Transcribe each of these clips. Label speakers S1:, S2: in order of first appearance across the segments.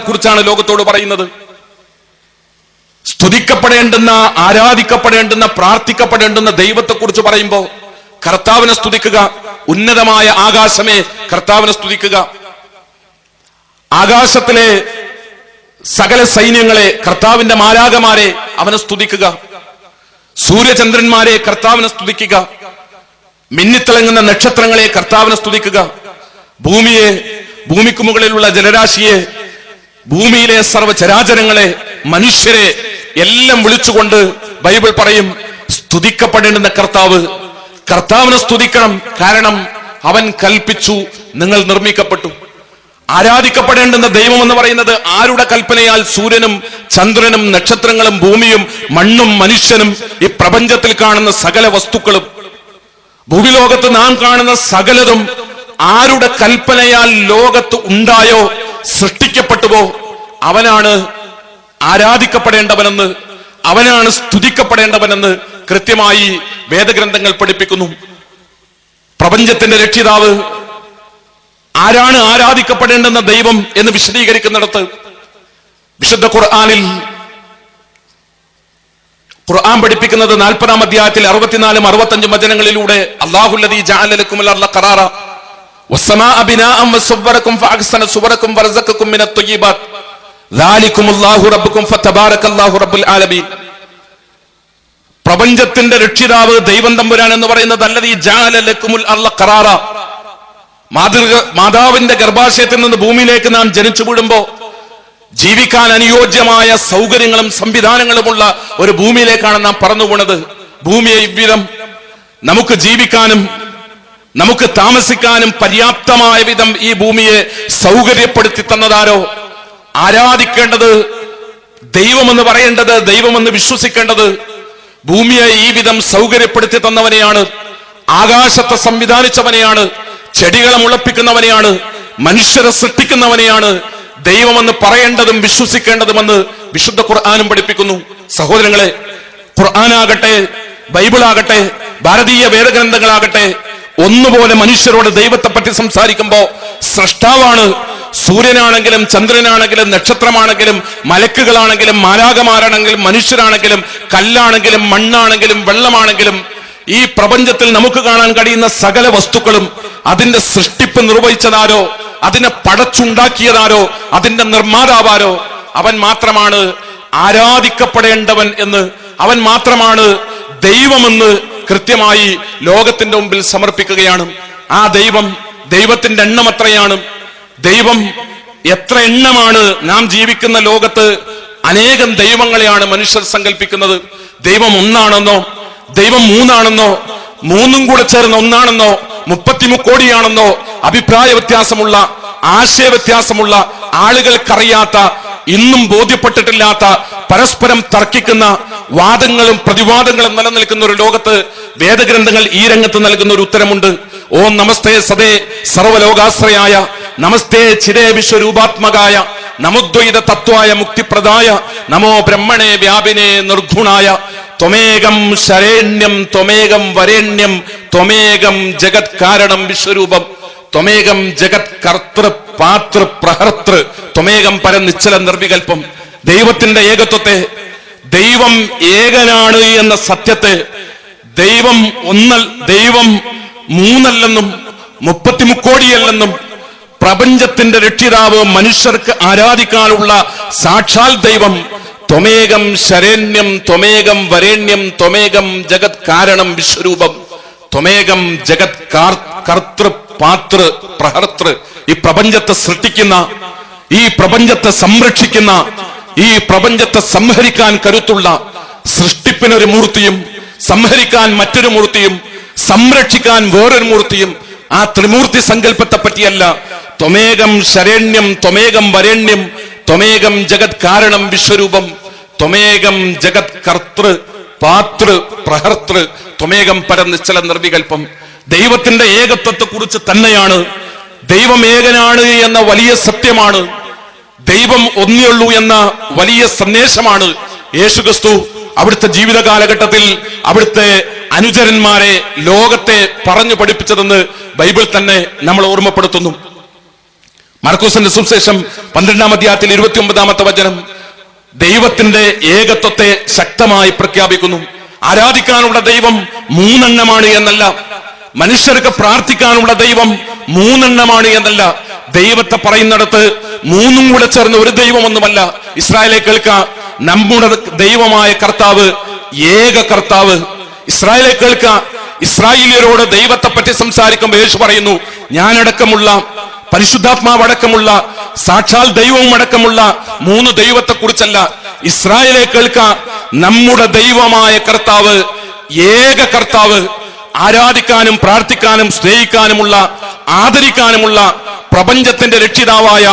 S1: കുറിച്ചാണ് ലോകത്തോട് പറയുന്നത്. സ്തുതിക്കപ്പെടേണ്ടുന്ന ആരാധിക്കപ്പെടേണ്ടുന്ന പ്രാർത്ഥിക്കപ്പെടേണ്ടുന്ന ദൈവത്തെക്കുറിച്ച് പറയുമ്പോൾ കർത്താവിനെ സ്തുതിക്കുക ഉന്നതമായ ആകാശമേ കർത്താവിനെ സ്തുതിക്കുക. ആകാശത്തിലെ സകല സൈന്യങ്ങളെ കർത്താവിന്റെ മാരാകമാരെ അവനെ സ്തുതിക്കുക. സൂര്യചന്ദ്രന്മാരെ കർത്താവിനെ സ്തുതിക്കുക. മിന്നിത്തിളങ്ങുന്ന നക്ഷത്രങ്ങളെ കർത്താവിനെ സ്തുതിക്കുക. ഭൂമിയെ ഭൂമിക്ക് മുകളിലുള്ള ജലരാശിയെ ഭൂമിയിലെ സർവചരാചരങ്ങളെ മനുഷ്യരെ എല്ലാം വിളിച്ചുകൊണ്ട് ബൈബിൾ പറയും സ്തുതിക്കപ്പെടേണ്ടുന്ന കർത്താവ്. കർത്താവിനെ സ്തുതിക്കണം കാരണം അവൻ കൽപ്പിച്ചു നിങ്ങൾ നിർമ്മിക്കപ്പെട്ടു. ആരാധിക്കപ്പെടേണ്ടുന്ന ദൈവം എന്ന് പറയുന്നത് ആരുടെ കൽപ്പനയാൽ സൂര്യനും ചന്ദ്രനും നക്ഷത്രങ്ങളും ഭൂമിയും മണ്ണും മനുഷ്യനും ഈ പ്രപഞ്ചത്തിൽ കാണുന്ന സകല വസ്തുക്കളും. ഭൂമിലോകത്ത് നാം കാണുന്ന സകലതും ആരുടെ കൽപ്പനയാൽ ലോകത്ത് ഉണ്ടായോ സൃഷ്ടിക്കപ്പെട്ടുവോ? അവനാണ് ആരാധിക്കപ്പെടേണ്ടവനെന്ന് അവനാണ് സ്തുതിക്കപ്പെടേണ്ടവനെന്ന് കൃത്യമായി വേദഗ്രന്ഥങ്ങൾ പഠിപ്പിക്കുന്നു. പ്രപഞ്ചത്തിന്റെ രക്ഷിതാവ് ആരാണ് ആരാധിക്കപ്പെടേണ്ടെന്ന ദൈവം എന്ന് വിശദീകരിക്കുന്നിടത്ത് വിശുദ്ധ ഖുർആാനിൽ ഖുർആൻ പഠിപ്പിക്കുന്നത് നാൽപ്പതാം അധ്യായത്തിൽ അറുപത്തിനാലും അറുപത്തഞ്ചും വചനങ്ങളിലൂടെ അള്ളാഹുല്ലദീ ജഅലലക്കും അൽ പ്രപഞ്ചത്തിന്റെ രക്ഷിതാവ് ദൈവം തമ്പുരാൻ എന്ന് പറയുന്നത് മാതാവിന്റെ ഗർഭാശയത്തിൽ നിന്ന് ഭൂമിയിലേക്ക് നാം ജനിച്ചു വീഴുമ്പോ ജീവിക്കാൻ അനുയോജ്യമായ സൗകര്യങ്ങളും സംവിധാനങ്ങളുമുള്ള ഒരു ഭൂമിയിലേക്കാണ് നാം പറന്നു പോണത്. ഭൂമിയെ ഇവ്വിധം നമുക്ക് ജീവിക്കാനും നമുക്ക് താമസിക്കാനും പര്യാപ്തമായ വിധം ഈ ഭൂമിയെ സൗകര്യപ്പെടുത്തി തന്നതാരോ? ആരാധിക്കേണ്ടത് ദൈവമെന്ന് പറയേണ്ടത് ദൈവമെന്ന് വിശ്വസിക്കേണ്ടത് ഭൂമിയെ ഈ വിധം സൗകര്യപ്പെടുത്തി തന്നവനെയാണ് ആകാശത്തെ സംവിധാനിച്ചവനെയാണ് ചെടികളെ മുളപ്പിക്കുന്നവനെയാണ് മനുഷ്യരെ സൃഷ്ടിക്കുന്നവനെയാണ് ദൈവമെന്ന് പറയേണ്ടതും വിശ്വസിക്കേണ്ടതുമെന്ന് വിശുദ്ധ ഖുർആാനും പഠിപ്പിക്കുന്നു. സഹോദരങ്ങളെ ഖുർആാനാകട്ടെ ബൈബിളാകട്ടെ ഭാരതീയ വേദഗ്രന്ഥങ്ങളാകട്ടെ ഒന്നുപോലെ മനുഷ്യരോട് ദൈവത്തെ പറ്റി സംസാരിക്കുമ്പോ സൃഷ്ടാവാണ് സൂര്യനാണെങ്കിലും ചന്ദ്രനാണെങ്കിലും നക്ഷത്രമാണെങ്കിലും മലക്കുകളാണെങ്കിലും മാലാകമാരാണെങ്കിലും മനുഷ്യരാണെങ്കിലും കല്ലാണെങ്കിലും മണ്ണാണെങ്കിലും വെള്ളമാണെങ്കിലും ഈ പ്രപഞ്ചത്തിൽ നമുക്ക് കാണാൻ കഴിയുന്ന സകല വസ്തുക്കളും അതിന്റെ സൃഷ്ടിപ്പ് നിർവഹിച്ചതാരോ അതിനെ പടച്ചുണ്ടാക്കിയതാരോ അതിന്റെ നിർമ്മാതാവാരോ അവൻ മാത്രമാണ് ആരാധിക്കപ്പെടേണ്ടവൻ എന്ന് അവൻ മാത്രമാണ് ദൈവമെന്ന് കൃത്യമായി ലോകത്തിന്റെ മുമ്പിൽ സമർപ്പിക്കുകയാണ്. ആ ദൈവം ദൈവത്തിന്റെ എണ്ണം എത്രയാണ് ദൈവം എത്ര എണ്ണമാണ് നാം ജീവിക്കുന്ന ലോകത്ത് അനേകം ദൈവങ്ങളെയാണ് മനുഷ്യർ സങ്കല്പിക്കുന്നത് ദൈവം ഒന്നാണെന്നോ ദൈവം മൂന്നാണെന്നോ മൂന്നും കൂടെ ചേർന്ന് ഒന്നാണെന്നോ മുപ്പത്തിമുക്കോടിയാണെന്നോ അഭിപ്രായ വ്യത്യാസമുള്ള ആശയ വ്യത്യാസമുള്ള ആളുകൾക്കറിയാത്ത ഇന്നും ബോധ്യപ്പെട്ടിട്ടില്ലാത്ത പരസ്പരം തർക്കിക്കുന്ന വാദങ്ങളും പ്രതിവാദങ്ങളും നിലനിൽക്കുന്ന ഒരു ലോകത്ത് വേദഗ്രന്ഥങ്ങൾ ഈ രംഗത്ത് നൽകുന്ന ഒരു ഉത്തരമുണ്ട്. ഓം നമസ്തേ സദേ സർവലോകാശ്രയായ നമസ്തേ ചിരേ വിശ്വരൂപാത്മകായ നമുദ്വൈത തത്വായ മുക്തിപ്രദായ നമോ ബ്രഹ്മണേ വ്യാപിനെ നിർഗുണായ ത്വമേകം ശരേണ്യം ത്വമേകം വരേണ്യം ത്വമേകം ജഗത് കാരണം വിശ്വരൂപം. ത്വമേകം ജഗത് കർത്തൃ പാതൃ പ്രഹർത്തൃ ത്വമേകം പരം നിശ്ചല നിർവികൽപ്പം. ദൈവത്തിന്റെ ഏകത്വത്തെ ദൈവം ഏകനാണ് എന്ന സത്യത്തെ ദൈവം ഒന്നൽ ദൈവം മൂന്നല്ലെന്നും മുപ്പത്തിമുക്കോടിയല്ലെന്നും പ്രപഞ്ചത്തിന്റെ രക്ഷിതാവ് മനുഷ്യർക്ക് ആരാധിക്കാനുള്ള സാക്ഷാൽ ദൈവം ത്വമേകം ശരേണ്യം ത്വമേകം വരേണ്യം ത്വമേകം ജഗത് കാരണം വിശ്വരൂപം ത്വമേകം ജഗത് കാർ- കർത്തൃ പാതൃ പ്രഹർത്തൃ ഈ പ്രപഞ്ചത്തെ സൃഷ്ടിക്കുന്ന ഈ പ്രപഞ്ചത്തെ സംരക്ഷിക്കുന്ന ഈ പ്രപഞ്ചത്തെ സംഹരിക്കാൻ കരുത്തുള്ള സൃഷ്ടിപ്പിനൊരു മൂർത്തിയും സംഹരിക്കാൻ മറ്റൊരു മൂർത്തിയും സംരക്ഷിക്കാൻ വേറൊരു മൂർത്തിയും ആ ത്രിമൂർത്തി സങ്കല്പത്തെ പറ്റിയല്ല. ത്വമേകം ശരണ്യം ത്വമേകം വരണ്യം ത്വമേകം ജഗത് കാരണം വിശ്വരൂപം ത്വമേകം ജഗത് കർത്തൃ പാതൃ പ്രഹർത്തൃ ത്വമേകം പരം നിശ്ചല നിർവികൽപ്പം. ദൈവത്തിന്റെ ഏകത്വത്തെ കുറിച്ച് തന്നെയാണ്. ദൈവം ഏകനാണ് എന്ന വലിയ സത്യമാണ്. ദൈവം ഒന്നേയുള്ളൂ എന്ന വലിയ സന്ദേശമാണ്. യേശുക്രിസ്തു അവിടുത്തെ ജീവിത കാലഘട്ടത്തിൽ അവിടുത്തെ അനുചരന്മാരെ ലോകത്തെ പറഞ്ഞു പഠിപ്പിച്ചതെന്ന് ബൈബിൾ തന്നെ നമ്മൾ ഓർമ്മപ്പെടുത്തുന്നു. മർക്കൂസിന്റെ സുവിശേഷം പന്ത്രണ്ടാം അധ്യായത്തിൽ ഇരുപത്തി ഒമ്പതാമത്തെ വചനം ദൈവത്തിന്റെ ഏകത്വത്തെ ശക്തമായി പ്രഖ്യാപിക്കുന്നു. ആരാധിക്കാനുള്ള ദൈവം മൂന്നെണ്ണമാണ് എന്നല്ല മനുഷ്യർക്ക് പ്രാർത്ഥിക്കാനുള്ള ദൈവം മൂന്നെണ്ണമാണ് എന്നല്ല. ദൈവത്തെ പറയുന്നിടത്ത് മൂന്നും കൂടെ ചേർന്ന് ഒരു ദൈവമൊന്നുമല്ല. ഇസ്രായേലെ കേൾക്ക നമ്മുടെ ദൈവമായ കർത്താവ് ഏക കർത്താവ്. ഇസ്രായേലെ കേൾക്ക ഇസ്രായേലിയരോട് ദൈവത്തെ പറ്റി സംസാരിക്കുമ്പോൾ യേശു പറയുന്നു ഞാനടക്കമുള്ള പരിശുദ്ധാത്മാവ് അടക്കമുള്ള സാക്ഷാൽ ദൈവവും അടക്കമുള്ള മൂന്ന് ദൈവത്തെ കുറിച്ചല്ല ഇസ്രായേലെ കേൾക്ക നമ്മുടെ ദൈവമായ കർത്താവ് ഏക കർത്താവ് ആരാധിക്കാനും പ്രാർത്ഥിക്കാനും സ്നേഹിക്കാനുമുള്ള ആദരിക്കാനുമുള്ള പ്രപഞ്ചത്തിന്റെ രക്ഷിതാവായ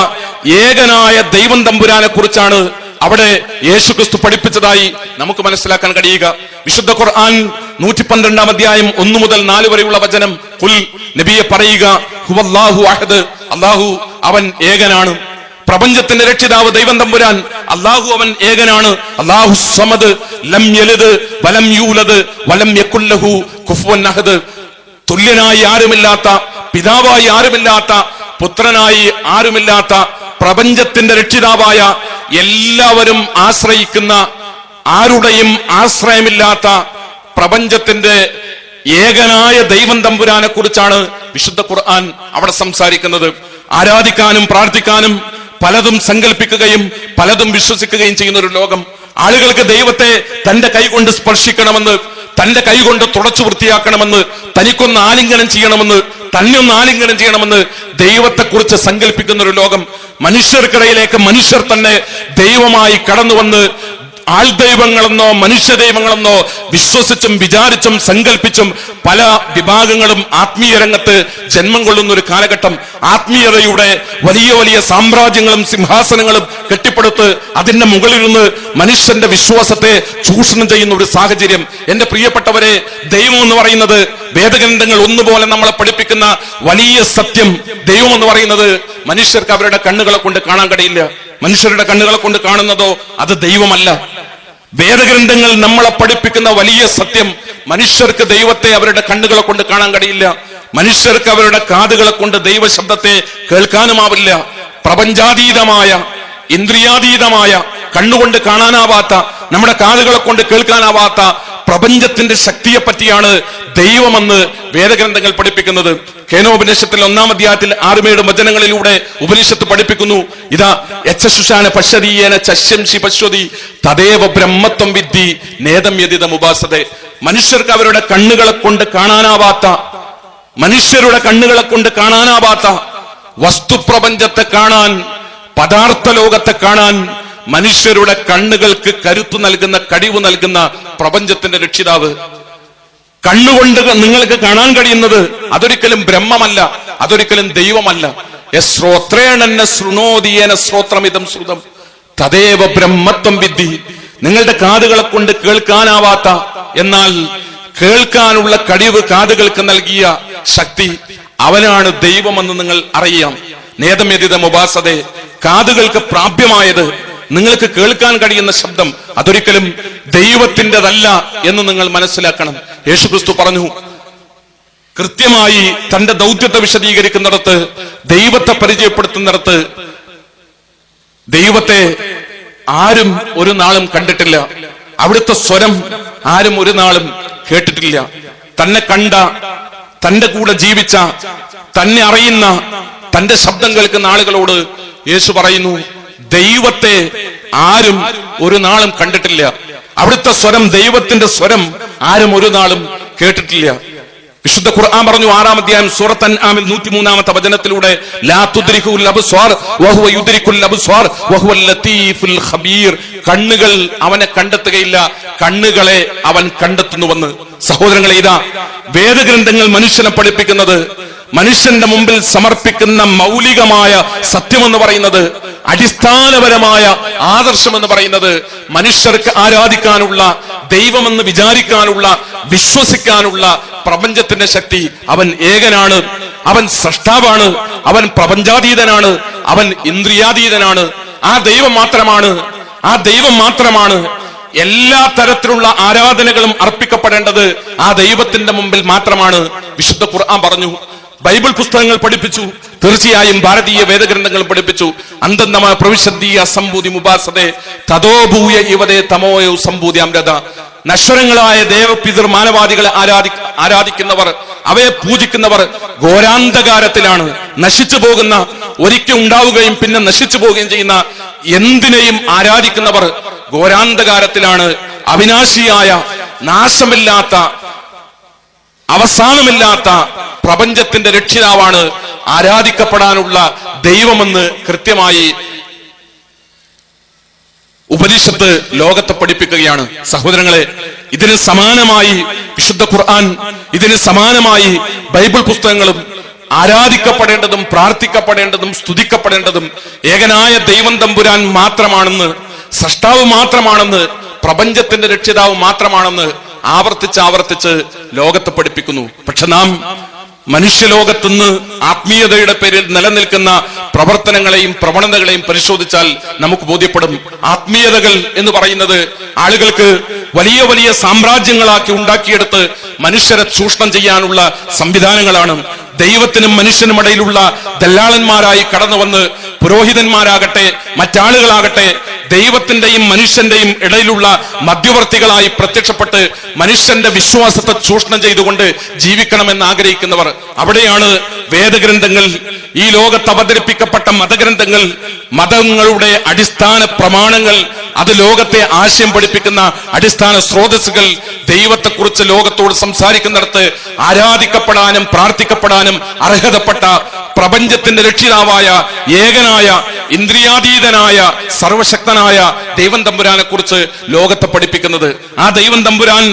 S1: ഏകനായ ദൈവം തമ്പുരാനെ കുറിച്ചാണ് അവിടെ യേശുക്രിസ്തു പഠിപ്പിച്ചതായി നമുക്ക് മനസ്സിലാക്കാൻ കഴിയുക. വിശുദ്ധ ഖുർആൻ നൂറ്റി പന്ത്രണ്ടാം അധ്യായം ഒന്നു മുതൽ നാല് വരെയുള്ള വചനം കുൽ നബിയെ പറയുക ഹുവല്ലാഹു അഹദ്. അള്ളാഹു അവൻ ഏകനാണ്. പ്രപഞ്ചത്തിന്റെ രക്ഷിതാവ് ദൈവം തമ്പുരാൻ. അള്ളാഹു അവൻ ഏകനാണ്. അള്ളാഹു സമദ് ലം യലിദ് വലം യൂലദ് വലം യക്കുല്ലഹു കുഫുവൻ നഹദ്. തുല്യനായി ആരുമില്ലാത്ത പിതാവായി ആരുമില്ലാത്ത പുത്രനായി ആരുമില്ലാത്ത പ്രപഞ്ചത്തിന്റെ രക്ഷിതാവായ എല്ലാവരും ആശ്രയിക്കുന്ന ആരുടെയും ആശ്രയമില്ലാത്ത പ്രപഞ്ചത്തിന്റെ ഏകനായ ദൈവം തമ്പുരാനെ കുറിച്ചാണ് വിശുദ്ധ ഖുർആൻ അവിടെ സംസാരിക്കുന്നത്. ആരാധിക്കാനും പ്രാർത്ഥിക്കാനും പലതും സങ്കല്പിക്കുകയും പലതും വിശ്വസിക്കുകയും ചെയ്യുന്ന ഒരു ലോകം. ആളുകൾക്ക് ദൈവത്തെ തന്റെ കൈകൊണ്ട് സ്പർശിക്കണമെന്ന് തന്റെ കൈകൊണ്ട് തുടച്ചു വൃത്തിയാക്കണമെന്ന് തനിക്കൊന്ന് ആലിംഗനം ചെയ്യണമെന്ന് തന്നെ ഒന്ന് ആലിംഗനം ചെയ്യണമെന്ന് ദൈവത്തെക്കുറിച്ച് സങ്കല്പിക്കുന്ന ഒരു ലോകം. മനുഷ്യർക്കിടയിലേക്ക് മനുഷ്യർ തന്നെ ദൈവമായി കടന്നു വന്ന് ആൾ ദൈവങ്ങളെന്നോ മനുഷ്യ ദൈവങ്ങളെന്നോ വിശ്വസിച്ചും വിചാരിച്ചും സങ്കല്പിച്ചും പല വിഭാഗങ്ങളും ആത്മീയ രംഗത്ത് ജന്മം കൊള്ളുന്ന ഒരു കാലഘട്ടം ആത്മീയതയുടെ വലിയ വലിയ സാമ്രാജ്യങ്ങളും സിംഹാസനങ്ങളും കെട്ടിപ്പടുത്ത് അതിന്റെ മുകളിൽ നിന്ന് മനുഷ്യന്റെ വിശ്വാസത്തെ ചൂഷണം ചെയ്യുന്ന ഒരു സാഹചര്യം. എന്റെ പ്രിയപ്പെട്ടവരെ ദൈവം എന്ന് പറയുന്നത് വേദഗ്രന്ഥങ്ങൾ ഒന്നുപോലെ നമ്മളെ പഠിപ്പിക്കുന്ന വലിയ സത്യം. ദൈവം എന്ന് പറയുന്നത് മനുഷ്യർക്ക് അവരുടെ കണ്ണുകളെ കൊണ്ട് കാണാൻ കഴിയില്ല. മനുഷ്യരുടെ കണ്ണുകളെ കൊണ്ട് കാണുന്നതോ അത് ദൈവമല്ല. വേദഗ്രന്ഥങ്ങൾ നമ്മളെ പഠിപ്പിക്കുന്ന വലിയ സത്യം മനുഷ്യർക്ക് ദൈവത്തെ അവരുടെ കണ്ണുകളെ കൊണ്ട് കാണാൻ കഴിയില്ല. മനുഷ്യർക്ക് അവരുടെ കാതുകളെ കൊണ്ട് ദൈവശബ്ദത്തെ കേൾക്കാനുമാവില്ല. പ്രപഞ്ചാതീതമായ ഇന്ദ്രിയാതീതമായ കണ്ണുകൊണ്ട് കാണാനാവാത്ത നമ്മുടെ കാതുകളെ കൊണ്ട് കേൾക്കാനാവാത്ത പ്രപഞ്ചത്തിന്റെ ശക്തിയെ പറ്റിയാണ് ദൈവമെന്ന് വേദഗ്രന്ഥങ്ങൾ പഠിപ്പിക്കുന്നത്. കേനോപനിഷത്തിൽ ഒന്നാം അധ്യായത്തിൽ ആറുമേഴ് വചനങ്ങളിലൂടെ ഉപനിഷത്ത് പഠിപ്പിക്കുന്നു. ഇതാ യശുഷാന പശ്വതീയേന ചശ്യംശി പശ്വതി തദേവ ബ്രഹ്മത്വം വിദ്ധി നേതം യതിതം ഉപാസതെ. മനുഷ്യർക്ക് അവരുടെ കണ്ണുകളെ കൊണ്ട് കാണാനാവാത്ത മനുഷ്യരുടെ കണ്ണുകളെ കൊണ്ട് കാണാനാവാത്ത വസ്തുപ്രപഞ്ചത്തെ കാണാൻ പദാർത്ഥ ലോകത്തെ കാണാൻ മനുഷ്യരുടെ കണ്ണുകൾക്ക് കരുത്തു നൽകുന്ന കഴിവ് നൽകുന്ന പ്രപഞ്ചത്തിന്റെ രക്ഷിതാവ്. കണ്ണുകൊണ്ട് നിങ്ങൾക്ക് കാണാൻ കഴിയുന്നത് അതൊരിക്കലും ബ്രഹ്മമല്ല അതൊരിക്കലും ദൈവമല്ല. തദേവ ബ്രഹ്മത്വം വിദ്ധി. നിങ്ങളുടെ കാതുകളെ കൊണ്ട് കേൾക്കാനാവാത്ത എന്നാൽ കേൾക്കാനുള്ള കഴിവ് കാതുകൾക്ക് നൽകിയ ശക്തി അവനാണ് ദൈവമെന്ന് നിങ്ങൾ അറിയാം. നേതമ്യതിത മുബാസതെ കാതുകൾക്ക് പ്രാപ്യമായത് നിങ്ങൾക്ക് കേൾക്കാൻ കഴിയുന്ന ശബ്ദം അതൊരിക്കലും ദൈവത്തിന്റെതല്ല എന്ന് നിങ്ങൾ മനസ്സിലാക്കണം. യേശുക്രിസ്തു പറഞ്ഞു കൃത്യമായി തന്റെ ദൗത്യത്തെ വിശദീകരിക്കുന്നിടത്ത് ദൈവത്തെ പരിചയപ്പെടുത്തുന്നിടത്ത് ദൈവത്തെ ആരും ഒരു നാളും കണ്ടിട്ടില്ല. അവിടുത്തെ സ്വരം ആരും ഒരു നാളും കേട്ടിട്ടില്ല. തന്നെ കണ്ട തന്റെ കൂടെ ജീവിച്ച തന്നെ അറിയുന്ന തന്റെ ശബ്ദം കേൾക്കുന്ന ആളുകളോട് യേശു പറയുന്നു ദൈവത്തെ ആരും ഒരു നാളും കണ്ടിട്ടില്ല. അവിടുത്തെ സ്വരം ദൈവത്തിന്റെ സ്വരം ആരും ഒരു നാളും കേട്ടിട്ടില്ല. വിശുദ്ധ ഖുർആൻ പറഞ്ഞു ആറാം അധ്യായം സൂറത്ത് അൻആമിൽ നൂറ്റിമൂന്നാമത്തെ വചനത്തിലൂടെ ലാ തുദ്രികുൽ അബ്സ്വാർ വഹുവ യുദ്രികുൽ അബ്സ്വാർ വഹുവൽ ലത്തീഫുൽ ഖബീർ. കണ്ണുകൾ അവനെ കണ്ടെത്തുകയില്ല. കണ്ണുകളെ അവൻ കണ്ടെത്തുന്നുവെന്ന് സഹോദരങ്ങളെ ഇതാ വേദഗ്രന്ഥങ്ങൾ മനുഷ്യനെ പഠിപ്പിക്കുന്നത് മനുഷ്യന്റെ മുമ്പിൽ സമർപ്പിക്കുന്ന മൗലികമായ സത്യമെന്ന് പറയുന്നത് അടിസ്ഥാനപരമായ ആദർശം എന്ന് പറയുന്നത് മനുഷ്യർക്ക് ആരാധിക്കാനുള്ള ദൈവമെന്ന് വിചാരിക്കാനുള്ള വിശ്വസിക്കാനുള്ള പ്രപഞ്ചത്തിന്റെ ശക്തി അവൻ ഏകനാണ് അവൻ സൃഷ്ടാവാണ് അവൻ പ്രപഞ്ചാതീതനാണ് അവൻ ഇന്ദ്രിയാതീതനാണ്. ആ ദൈവം മാത്രമാണ് ആ ദൈവം മാത്രമാണ് എല്ലാ തരത്തിലുള്ള ആരാധനകളും അർപ്പിക്കപ്പെടേണ്ടത് ആ ദൈവത്തിന്റെ മുമ്പിൽ മാത്രമാണ്. വിശുദ്ധ ഖുർആൻ പറഞ്ഞു ബൈബിൾ പുസ്തകങ്ങൾ പഠിപ്പിച്ചു. തീർച്ചയായും ഭാരതീയ വേദഗ്രന്ഥങ്ങൾ പഠിപ്പിച്ചു. അന്തന്തമ പ്രവിശദ്ധീയ സംഭൂതി മുബാസതെ തതോഭൂയ ഇവതേ തമോയോ സംഭൂതി അമൃത. നശ്വരങ്ങളായ ദേവപിതൃ മാനവാദികളെ ആരാധി ആരാധിക്കുന്നവർ അവയെ പൂജിക്കുന്നവർ ഘോരാന്ധകാരത്തിലാണ്. നശിച്ചു പോകുന്ന ഒരിക്കൽ ഉണ്ടാവുകയും പിന്നെ നശിച്ചു പോവുകയും ചെയ്യുന്ന എന്തിനേയും ആരാധിക്കുന്നവർ ഘോരാന്ധകാരത്തിലാണ്. അവിനാശിയായ നാശമില്ലാത്ത അവസാനമില്ലാത്ത പ്രപഞ്ചത്തിന്റെ രക്ഷിതാവാണ് ആരാധിക്കപ്പെടാനുള്ള ദൈവമെന്ന് കൃത്യമായി ഉപനിഷത്ത് ലോകത്തെ പഠിപ്പിക്കുകയാണ്. സഹോദരങ്ങളെ ഇതിന് സമാനമായി വിശുദ്ധ ഖുർആൻ ഇതിന് സമാനമായി ബൈബിൾ പുസ്തകങ്ങളും ആരാധിക്കപ്പെടേണ്ടതും പ്രാർത്ഥിക്കപ്പെടേണ്ടതും സ്തുതിക്കപ്പെടേണ്ടതും ഏകനായ ദൈവം തമ്പുരാൻ മാത്രമാണെന്ന് സൃഷ്ടാവ് മാത്രമാണെന്ന് പ്രപഞ്ചത്തിന്റെ രക്ഷിതാവ് മാത്രമാണെന്ന് ആവർത്തിച്ച് ആവർത്തിച്ച് ലോകത്ത് പഠിപ്പിക്കുന്നു. പക്ഷെ നാം മനുഷ്യലോകത്തുനിന്ന് ആത്മീയതയുടെ പേരിൽ നിലനിൽക്കുന്ന പ്രവർത്തനങ്ങളെയും പ്രവണതകളെയും പരിശോധിച്ചാൽ നമുക്ക് ബോധ്യപ്പെടും. ആത്മീയതകൾ എന്ന് പറയുന്നത് ആളുകൾക്ക് വലിയ വലിയ സാമ്രാജ്യങ്ങളാക്കി ഉണ്ടാക്കിയെടുത്ത് മനുഷ്യരെ ചൂഷണം ചെയ്യാനുള്ള സംവിധാനങ്ങളാണ്. ദൈവത്തിനും മനുഷ്യനും ഇടയിലുള്ള ദല്ലാളന്മാരായി കടന്നു വന്ന് പുരോഹിതന്മാരാകട്ടെ മറ്റാളുകളാകട്ടെ ദൈവത്തിന്റെയും മനുഷ്യന്റെയും ഇടയിലുള്ള മധ്യവർത്തികളായി പ്രത്യക്ഷപ്പെട്ട് മനുഷ്യന്റെ വിശ്വാസത്തെ ചൂഷണം ചെയ്തുകൊണ്ട് ജീവിക്കണമെന്ന് ആഗ്രഹിക്കുന്നവർ അവിടെയാണ് വേദഗ്രന്ഥങ്ങൾ ഈ ലോകത്ത് അവതരിപ്പിക്കപ്പെട്ട മതഗ്രന്ഥങ്ങൾ മതങ്ങളുടെ അടിസ്ഥാന പ്രമാണങ്ങൾ അത് ലോകത്തെ ആശയം പഠിപ്പിക്കുന്ന അടിസ്ഥാന സ്രോതസ്സുകൾ ദൈവത്തെക്കുറിച്ച് ലോകത്തോട് സംസാരിക്കുന്നിടത്ത് ആരാധിക്കപ്പെടാനും പ്രാർത്ഥിക്കപ്പെടാനും അർഹതപ്പെട്ട പ്രപഞ്ചത്തിന്റെ രക്ഷിതാവായ ഏകനായ ഇന്ദ്രിയാതീതനായ സർവശക്തനായ ദൈവം തമ്പുരാനെ കുറിച്ച് ലോകത്തെ പഠിപ്പിക്കുന്നത്. ആ ദൈവം തമ്പുരാൻ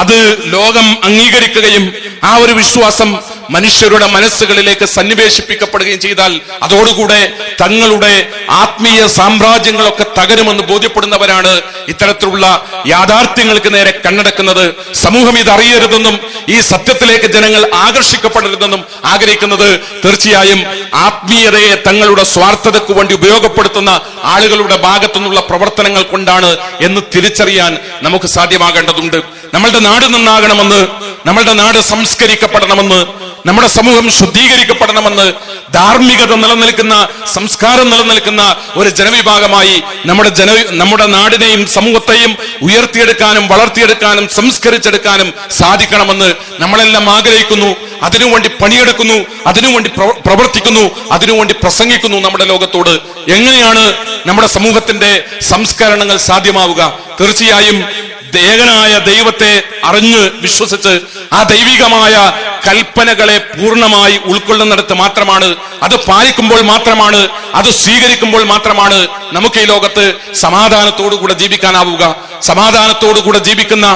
S1: അത് ലോകം അംഗീകരിക്കുകയും ആ ഒരു വിശ്വാസം മനുഷ്യരുടെ മനസ്സുകളിലേക്ക് സന്നിവേശിപ്പിക്കപ്പെടുകയും ചെയ്താൽ അതോടുകൂടെ തങ്ങളുടെ ആത്മീയ സാമ്രാജ്യങ്ങളൊക്കെ തകരുമെന്ന് ബോധ്യപ്പെടുന്നവരാണ് ഇത്തരത്തിലുള്ള യാഥാർത്ഥ്യങ്ങൾക്ക് നേരെ കണ്ണടക്കുന്നത്. സമൂഹം ഇത് അറിയരുതെന്നും ഈ സത്യത്തിലേക്ക് ജനങ്ങൾ ആകർഷിക്കപ്പെടരുതെന്നും ആഗ്രഹിക്കുന്നത് തീർച്ചയായും ആത്മീയതയെ തങ്ങളുടെ സ്വാർത്ഥതയ്ക്ക് വേണ്ടി ഉപയോഗപ്പെടുത്തുന്ന ആളുകളുടെ ഭാഗത്തുനിന്നുള്ള പ്രവർത്തനങ്ങൾ കൊണ്ടാണ് എന്ന് തിരിച്ചറിയാൻ നമുക്ക് സാധ്യമാകേണ്ടതുണ്ട്. നമ്മളുടെ നാട് നന്നാകണമെന്ന് നമ്മളുടെ നാട് സംസ്കരിക്കപ്പെടണമെന്ന് നമ്മുടെ സമൂഹം ശുദ്ധീകരിക്കപ്പെടണമെന്ന് ധാർമ്മികത നിലനിൽക്കുന്ന സംസ്കാരം നിലനിൽക്കുന്ന ഒരു ജനവിഭാഗമായി നമ്മുടെ ജന നമ്മുടെ നാടിനെയും സമൂഹത്തെയും ഉയർത്തിയെടുക്കാനും വളർത്തിയെടുക്കാനും സംസ്കരിച്ചെടുക്കാനും സാധിക്കണമെന്ന് നമ്മളെല്ലാം ആഗ്രഹിക്കുന്നു. അതിനുവേണ്ടി പണിയെടുക്കുന്നു അതിനുവേണ്ടി വേണ്ടി പ്രവർത്തിക്കുന്നു അതിനുവേണ്ടി പ്രസംഗിക്കുന്നു നമ്മുടെ ലോകത്തോട്. എങ്ങനെയാണ് നമ്മുടെ സമൂഹത്തിന്റെ സംസ്കരണങ്ങൾ സാധ്യമാവുക? തീർച്ചയായും ഏകനായ ദൈവത്തെ അറിഞ്ഞ് വിശ്വസിച്ച് ആ ദൈവികമായ കൽപ്പനകളെ പൂർണമായി ഉൾക്കൊള്ളുന്നിടത്ത് മാത്രമാണ്. അത് പാലിക്കുമ്പോൾ മാത്രമാണ് അത് സ്വീകരിക്കുമ്പോൾ മാത്രമാണ് നമുക്ക് ഈ ലോകത്ത് സമാധാനത്തോടുകൂടെ ജീവിക്കാനാവുക. സമാധാനത്തോടുകൂടെ ജീവിക്കുന്ന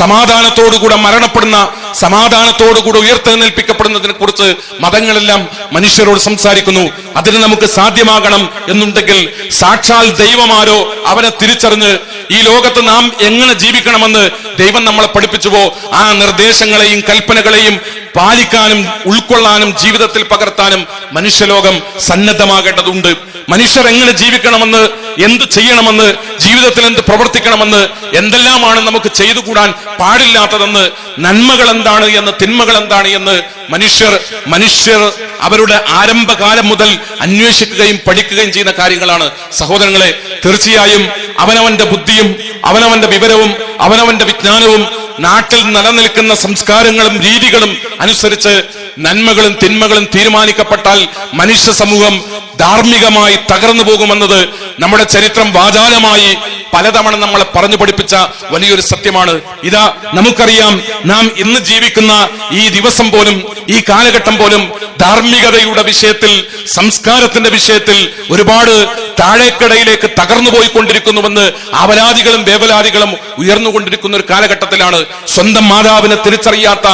S1: സമാധാനത്തോടുകൂടെ മരണപ്പെടുന്ന സമാധാനത്തോടുകൂടെ ഉയർത്തെഴുന്നേൽപ്പിക്കപ്പെടുന്നതിനെ കുറിച്ച് മതങ്ങളെല്ലാം മനുഷ്യരോട് സംസാരിക്കുന്നു. അതിന് നമുക്ക് സാധ്യമാകണം എന്നുണ്ടെങ്കിൽ സാക്ഷാൽ ദൈവമാരോ അവനെ തിരിച്ചറിഞ്ഞ് ഈ ലോകത്ത് നാം എങ്ങനെ ജീവിക്കണമെന്ന് ദൈവം നമ്മളെ പഠിപ്പിച്ചുവോ? ആ നിർദ്ദേശങ്ങളെയും കൽപ്പനകളെയും പാലിക്കാനും ഉൾക്കൊള്ളാനും ജീവിതത്തിൽ പകർത്താനും മനുഷ്യലോകം സന്നദ്ധമാകേണ്ടതുണ്ട്. മനുഷ്യർ എങ്ങനെ ജീവിക്കണമെന്ന് എന്ത് ചെയ്യണമെന്ന് ജീവിതത്തിൽ എന്ത് പ്രവർത്തിക്കണമെന്ന് എന്തെല്ലാമാണ് നമുക്ക് ചെയ്തു കൂടാൻ പാടില്ലാത്തതെന്ന് നന്മകൾ എന്താണ് എന്ന് തിന്മകൾ എന്താണ് എന്ന് മനുഷ്യർ മനുഷ്യർ അവരുടെ ആരംഭകാലം മുതൽ അന്വേഷിക്കുകയും പഠിക്കുകയും ചെയ്യുന്ന കാര്യങ്ങളാണ്. സഹോദരങ്ങളെ തീർച്ചയായും അവനവന്റെ ബുദ്ധിയും അവനവന്റെ വിവരവും അവനവന്റെ വിജ്ഞാനവും നാട്ടിൽ നിലനിൽക്കുന്ന സംസ്കാരങ്ങളും രീതികളും അനുസരിച്ച് നന്മകളും തിന്മകളും തീരുമാനിക്കപ്പെട്ടാൽ മനുഷ്യ സമൂഹം ധാർമ്മികമായി തകർന്നു പോകുമെന്നത് നമ്മുടെ ചരിത്രം വാചാലമായി പലതവണ നമ്മളെ പറഞ്ഞു പഠിപ്പിച്ച വലിയൊരു സത്യമാണ്. ഇതാ നമുക്കറിയാം നാം ഇന്ന് ജീവിക്കുന്ന ഈ ദിവസം പോലും ഈ കാലഘട്ടം പോലും ധാർമ്മികതയുടെ വിഷയത്തിൽ സംസ്കാരത്തിന്റെ വിഷയത്തിൽ ഒരുപാട് താഴേക്കടയിലേക്ക് തകർന്നു പോയിക്കൊണ്ടിരിക്കുന്നുവെന്ന് അപരാധികളും വേവലാദികളും ഉയർന്നുകൊണ്ടിരിക്കുന്ന ഒരു കാലഘട്ടത്തിലാണ്. സ്വന്തം മാതാവിനെ തിരിച്ചറിയാത്ത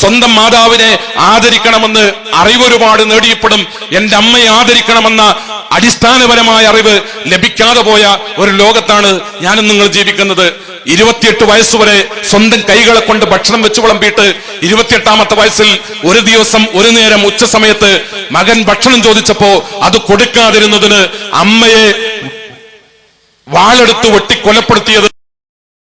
S1: സ്വന്തം മാതാവിനെ ആദരിക്കണമെന്ന് അറിവൊരുപാട് നേടിയപ്പെടും എന്റെ അമ്മയെ ആദരിക്കണമെന്ന അടിസ്ഥാനപരമായ അറിവ് ലഭിക്കാതെ പോയ ഒരു ലോകത്താണ് ഞാനും നിങ്ങൾ ജീവിക്കുന്നത്. ഇരുപത്തിയെട്ട് വയസ്സുവരെ സ്വന്തം കൈകളെ കൊണ്ട് ഭക്ഷണം വെച്ച് വിളമ്പിയിട്ട് ഇരുപത്തിയെട്ടാമത്തെ വയസ്സിൽ ഒരു ദിവസം ഒരു നേരം ഉച്ച സമയത്ത് മകൻ ഭക്ഷണം ചോദിച്ചപ്പോ അത് കൊടുക്കാതിരുന്നതിന് അമ്മയെ വാളെടുത്ത് വെട്ടി കൊലപ്പെടുത്തിയത്